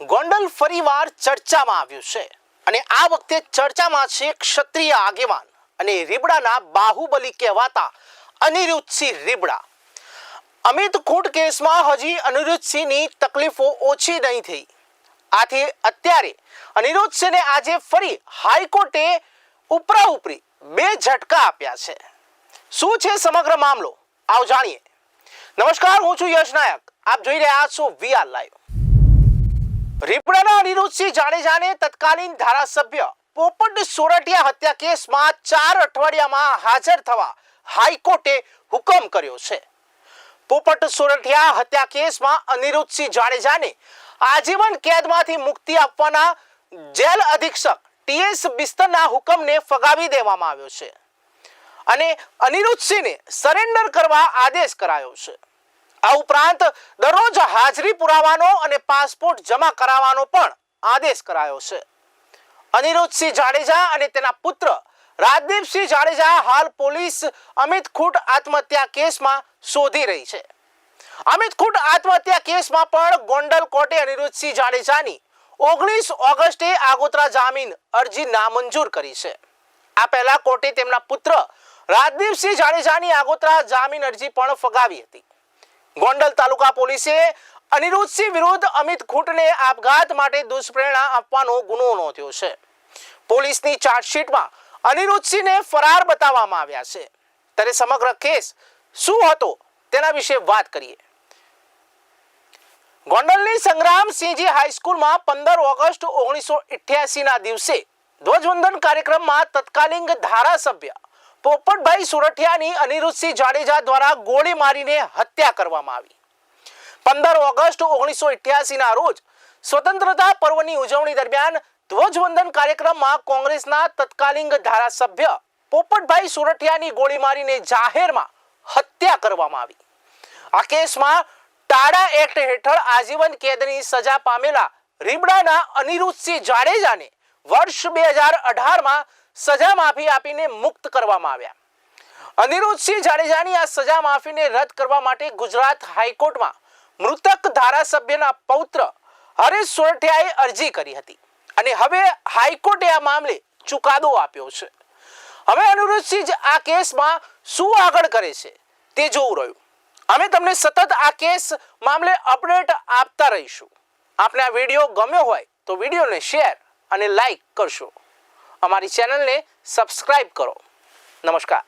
ગોંડલ ફરીવાર ચર્ચામાં આવ્યું છે. અને આ વખતે ચર્ચામાં છે ક્ષત્રિય આગેવાન અને રીબડાના બાહુબલી કહેવાતા અનિરુદ્ધસિંહ રીબડા. અમિત ખૂંટ કેસમાં હજી અનિરુદ્ધસિંહની તકલીફો ઓછી નહીં થઈ. આથી અત્યારે અનિરુદ્ધસિંહને આજે ફરી હાઈકોર્ટે ઉપરા ઉપરી બે ઝટકા આપ્યા છે. શું છે સમગ્ર મામલો? આવ જાણીએ. નમસ્કાર, હું છું યશ નાયક. આપ જોઈ રહ્યા છો વીઆર લાઈવ. રીપડાના અનિરુદ્ધસિંહ જાડેજાને તત્કાલીન ધારાસભ્ય પોપટ સોરઠિયા હત્યા કેસમાં ચાર અઠવાડિયામાં હાજર થવા હાઈકોર્ટે હુકમ કર્યો છે. પોપટ સોરઠિયા હત્યા કેસમાં અનિરુદ્ધસિંહ જાડેજાને આજીવન કેદમાંથી મુક્તિ આપવાના જેલ અધિક્ષક ટીએસ બિસ્તરના હુકમને ફગાવી દેવામાં આવ્યો છે. અને અનિરુદ્ધસિંહને સરેન્ડર કરવા આદેશ કરાયો છે. આ ઉપરાંત દરરોજ હાજરી પુરાવાનો અને પાસપોર્ટ જમા કરાવવાનો પણ આદેશ કરાયો છે. અનિરુદ્ધસિંહ જાડેજા અને તેના પુત્ર રાજદીપસિંહ જાડેજા હાલ પોલીસ અમિત ખૂટ આત્મહત્યા કેસમાં શોધી રહી છે. અમિત ખૂટ આત્મહત્યા કેસમાં પણ ગોંડલ કોર્ટે અનિરુદ્ધસિંહ જાડેજાની ઓગણીસ ઓગસ્ટે આગોતરા જામીન અરજી નામંજૂર કરી છે. આ પહેલા કોર્ટે તેમના પુત્ર રાજદીપસિંહ જાડેજાની આગોતરા જામીન અરજી પણ ફગાવી હતી. ગોંડલ તાલુકા પોલીસે અનિરુદ્ધસિંહ વિરુદ્ધ અમિત ખૂટને આપઘાત માટે દુષ્પ્રેરણા આપવાનો ગુનો નોંધ્યો છે. પોલીસની ચાર્જશીટમાં અનિરુદ્ધસિંહને ફરાર બતાવવામાં આવ્યા છે. ત્યારે સમગ્ર કેસ શું હતો તેના વિશે વાત કરીએ. ગોંડલની સંગ્રામસિંહજી હાઈસ્કૂલમાં પંદર ઓગસ્ટ ઓગણીસો ના દિવસે ધ્વજવંદન કાર્યક્રમમાં તત્કાલીન ધારાસભ્ય પોપટભાઈ સુરઠિયાની અનિરુદ્ધસિંહ જાડેજા દ્વારા ગોળી મારીને હત્યા કરવામાં આવી. પંદર ઓગસ્ટ ઓગણીસો ના રોજ સ્વતંત્રતા પર્વની ઉજવણી દરમિયાન ધ્વજવંદન કાર્યક્રમમાં કોંગ્રેસના તત્કાલીન ધારાસભ્ય પોપટભાઈ સુરઠિયાની ગોળી મારીને જાહેરમાં હત્યા કરવામાં આવી. આ કેસમાં ટાડા એક્ટ હેઠળ આજીવન કેદની સજા પામેલા રીબડાના અનિરુદ્ધસિંહ જાડેજાને વર્ષ બે હજાર અઢારમાં સજા માફી આપીને મુક્ત કરવામાં આવ્યા. અનિરુદ્ધસિંહ જાડેજાની આ સજા માફીને રદ કરવા માટે ગુજરાત હાઈકોર્ટમાં મૃતક ધારાસભ્યના પૌત્ર હરેશ સોરઠિયાએ અરજી કરી હતી. અને હવે હાઈકોર્ટે આ મામલે ચુકાદો આપ્યો છે. હવે અનિરુદ્ધસિંહ આ કેસમાં શું આગળ કરે છે તે જોવું રહ્યું. અમે તમને સતત આ કેસ મામલે અપડેટ આપતા રહીશું. આપને આ વીડિયો ગમ્યો હોય તો વિડીયોને શેર અને લાઈક કરશો. અમારી ચેનલને સબસ્ક્રાઈબ કરો. નમસ્કાર.